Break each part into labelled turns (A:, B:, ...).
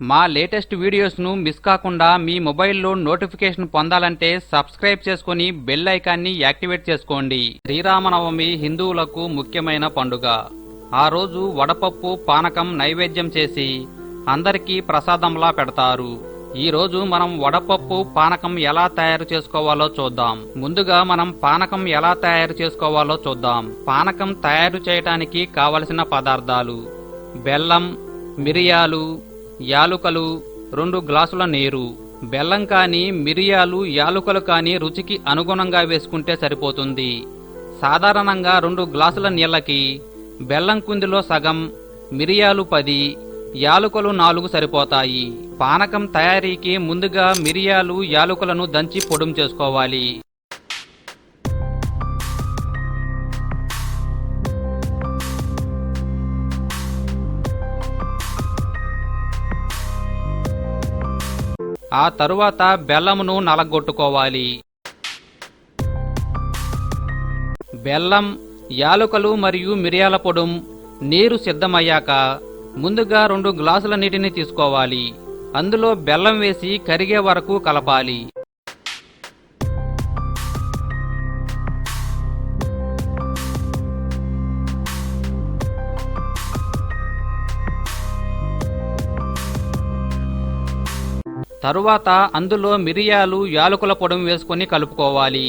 A: మా latest వీడియోస్ను miss కాకుండా మీ మొబైల్లో నోటిఫికేషన్ పొందాలంటే సబ్స్క్రైబ్ చేసుకుని బెల్ ఐకాన్ని యాక్టివేట్ చేసుకోండి. శ్రీరామనవమి హిందువులకు ముఖ్యమైన పండుగ. ఆ రోజు వడపప్పు పానకం నైవేద్యం చేసి అందరికీ ప్రసాదంలా పెడతారు. ఈ రోజు మనం వడపప్పు పానకం ఎలా తయారు చేసుకోవాలో చూద్దాం. ముందుగా మనం పానకం ఎలా తయారు చేసుకోవాలో చూద్దాం. పానకం తయారు చేయటానికి కావలసిన పదార్థాలు బెల్లం మిరియాలు యాలుకలు రెండు గ్లాసుల నీరు బెల్లం కానీ మిరియాలు యాలుకలు కానీ రుచికి అనుగుణంగా వేసుకుంటే సరిపోతుంది. సాధారణంగా రెండు గ్లాసుల నీళ్ళకి బెల్లం కుందిలో సగం మిరియాలు పది యాలుకలు నాలుగు సరిపోతాయి. పానకం తయారీకి ముందుగా మిరియాలు యాలుకలను దంచి పొడుం చేసుకోవాలి. ఆ తరువాత బెల్లమును నలగొట్టుకోవాలి. బెల్లం యాలుకలు మరియు మిరియాల పొడుం నీరు సిద్ధమయ్యాక ముందుగా రెండు గ్లాసుల నీటిని తీసుకోవాలి. అందులో బెల్లం వేసి కరిగే వరకు కలపాలి. తరువాత అందులో మిరియాలు యాలకుల పొడం వేసుకొని కలుపుకోవాలి.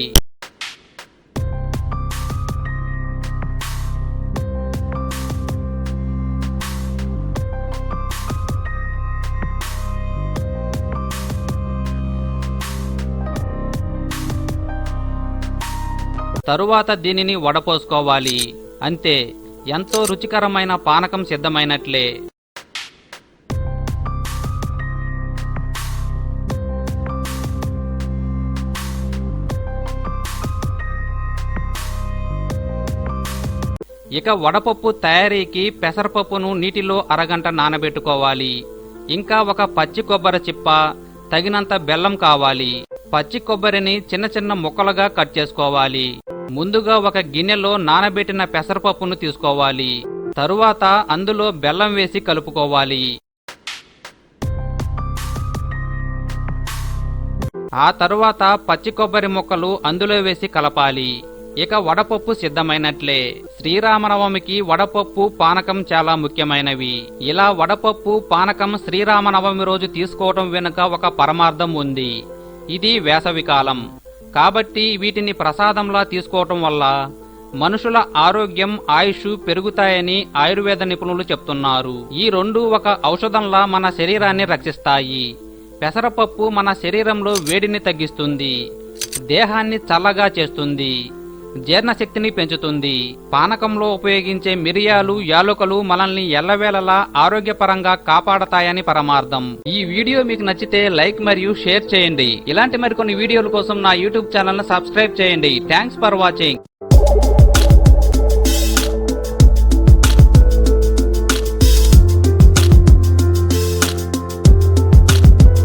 A: తరువాత దీనిని వడపోసుకోవాలి. అంతే. ఎంతో రుచికరమైన పానకం సిద్ధమైనట్లే. ఇక వడపప్పు తయారీకి పెసరపప్పును నీటిలో అరగంట నానబెట్టుకోవాలి. ఇంకా ఒక పచ్చి కొబ్బరి చిప్ప తగినంత బెల్లం కావాలి. పచ్చి కొబ్బరిని చిన్న చిన్న ముక్కలుగా కట్ చేసుకోవాలి. ముందుగా ఒక గిన్నెలో నానబెట్టిన పెసరపప్పును తీసుకోవాలి. తరువాత అందులో బెల్లం వేసి కలుపుకోవాలి. ఆ తరువాత పచ్చి కొబ్బరి ముక్కలు అందులో వేసి కలపాలి. ఇక వడపప్పు సిద్ధమైనట్లే. శ్రీరామనవమికి వడపప్పు పానకం చాలా ముఖ్యమైనవి. ఇలా వడపప్పు పానకం శ్రీరామనవమి రోజు తీసుకోవటం వెనుక ఒక పరమార్థం ఉంది. ఇది వేసవికాలం కాబట్టి వీటిని ప్రసాదంలా తీసుకోవటం వల్ల మనుషుల ఆరోగ్యం ఆయుష్ పెరుగుతాయని ఆయుర్వేద నిపుణులు చెప్తున్నారు. ఈ రెండు ఒక ఔషధంలా మన శరీరాన్ని రక్షిస్తాయి. పెసరపప్పు మన శరీరంలో వేడిని తగ్గిస్తుంది. దేహాన్ని చల్లగా చేస్తుంది. జీర్ణశక్తిని పెంచుతుంది. పానకంలో ఉపయోగించే మిరియాలు యాలుకలు మనల్ని ఎల్లవేళలా ఆరోగ్యపరంగా కాపాడతాయని పరమార్థం. ఈ వీడియో మీకు నచ్చితే లైక్ మరియు షేర్ చేయండి. ఇలాంటి మరికొన్ని వీడియోల కోసం నా యూట్యూబ్ ఛానల్ సబ్స్క్రైబ్ చేయండి. Thanks for watching.